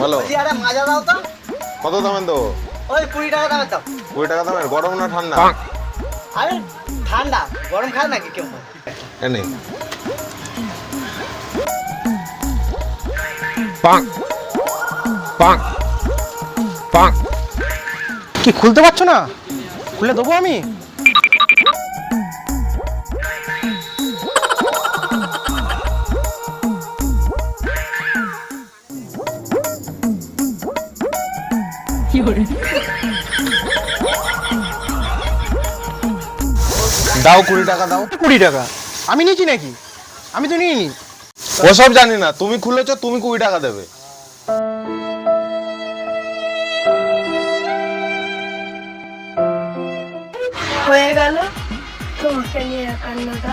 বলো। মাজা দাও তো। কত দামের দেবো? ওই কুড়ি টাকা দামের দাও। কুড়ি টাকা দামের গরম না ঠান্ডা? আরে ঠান্ডা। গরম খায় নাকি কেউ? এনে কি খুলতে পারছ না? খুলে দেবো আমি? দাও কুড়ি টাকা দাও। কুড়ি টাকা। আমি নিয়েছি নাকি? আমি তো নিইনি। ওসব জানি না তুমি খুলেছো তুমি কুড়ি টাকা দেবে। হয়ে গেল। তোমাকে নিয়ে কান্নাটা